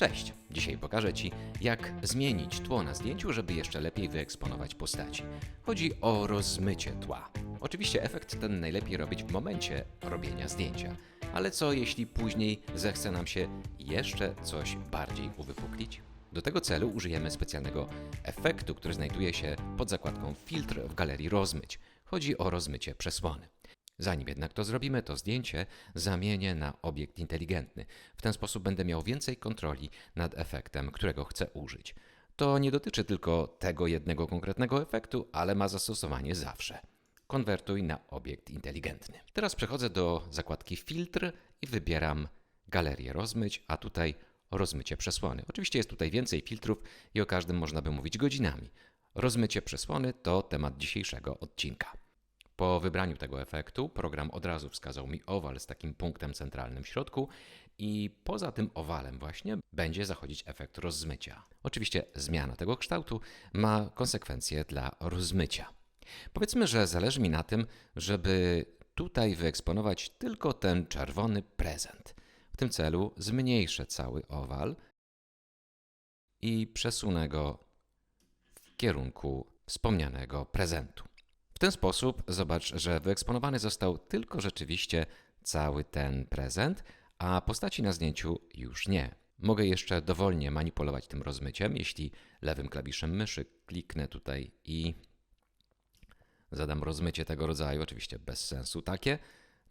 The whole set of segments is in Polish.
Cześć! Dzisiaj pokażę Ci, jak zmienić tło na zdjęciu, żeby jeszcze lepiej wyeksponować postaci. Chodzi o rozmycie tła. Oczywiście efekt ten najlepiej robić w momencie robienia zdjęcia. Ale co jeśli później zechce nam się jeszcze coś bardziej uwypuklić? Do tego celu użyjemy specjalnego efektu, który znajduje się pod zakładką filtr w galerii rozmyć. Chodzi o rozmycie przesłony. Zanim jednak to zrobimy, to zdjęcie zamienię na obiekt inteligentny. W ten sposób będę miał więcej kontroli nad efektem, którego chcę użyć. To nie dotyczy tylko tego jednego konkretnego efektu, ale ma zastosowanie zawsze. Konwertuj na obiekt inteligentny. Teraz przechodzę do zakładki filtr i wybieram galerię rozmyć, a tutaj rozmycie przesłony. Oczywiście jest tutaj więcej filtrów i o każdym można by mówić godzinami. Rozmycie przesłony to temat dzisiejszego odcinka. Po wybraniu tego efektu program od razu wskazał mi owal z takim punktem centralnym w środku i poza tym owalem właśnie będzie zachodzić efekt rozmycia. Oczywiście zmiana tego kształtu ma konsekwencje dla rozmycia. Powiedzmy, że zależy mi na tym, żeby tutaj wyeksponować tylko ten czerwony prezent. W tym celu zmniejszę cały owal i przesunę go w kierunku wspomnianego prezentu. Ten sposób zobacz, że wyeksponowany został tylko rzeczywiście cały ten prezent, a postaci na zdjęciu już nie. Mogę jeszcze dowolnie manipulować tym rozmyciem, jeśli lewym klawiszem myszy kliknę tutaj i zadam rozmycie tego rodzaju, oczywiście bez sensu takie,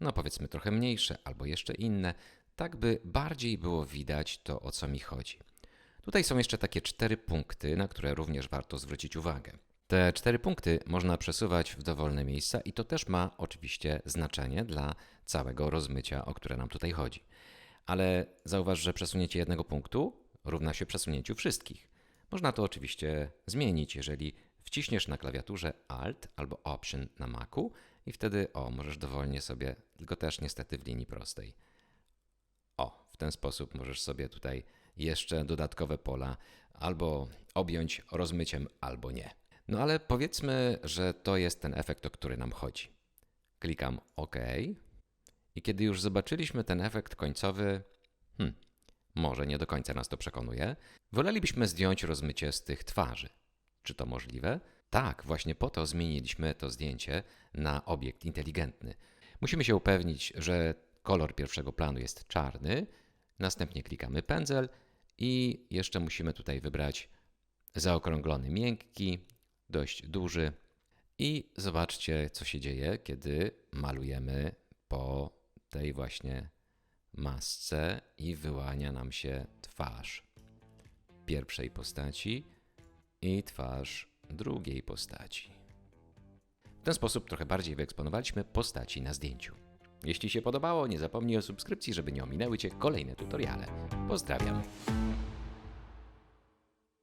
no powiedzmy trochę mniejsze albo jeszcze inne, tak by bardziej było widać to, o co mi chodzi. Tutaj są jeszcze takie cztery punkty, na które również warto zwrócić uwagę. Te cztery punkty można przesuwać w dowolne miejsca i to też ma oczywiście znaczenie dla całego rozmycia, o które nam tutaj chodzi. Ale zauważ, że przesunięcie jednego punktu równa się przesunięciu wszystkich. Można to oczywiście zmienić, jeżeli wciśniesz na klawiaturze Alt albo Option na Macu i wtedy o, możesz dowolnie sobie, tylko też niestety w linii prostej. O, w ten sposób możesz sobie tutaj jeszcze dodatkowe pola albo objąć rozmyciem, albo nie. No ale powiedzmy, że to jest ten efekt, o który nam chodzi. Klikam OK. I kiedy już zobaczyliśmy ten efekt końcowy, hmm, może nie do końca nas to przekonuje, wolelibyśmy zdjąć rozmycie z tych twarzy. Czy to możliwe? Tak, właśnie po to zmieniliśmy to zdjęcie na obiekt inteligentny. Musimy się upewnić, że kolor pierwszego planu jest czarny, następnie klikamy pędzel i jeszcze musimy tutaj wybrać zaokrąglony miękki, dość duży. I zobaczcie, co się dzieje, kiedy malujemy po tej właśnie masce i wyłania nam się twarz pierwszej postaci i twarz drugiej postaci. W ten sposób trochę bardziej wyeksponowaliśmy postaci na zdjęciu. Jeśli się podobało, nie zapomnij o subskrypcji, żeby nie ominęły Cię kolejne tutoriale. Pozdrawiam.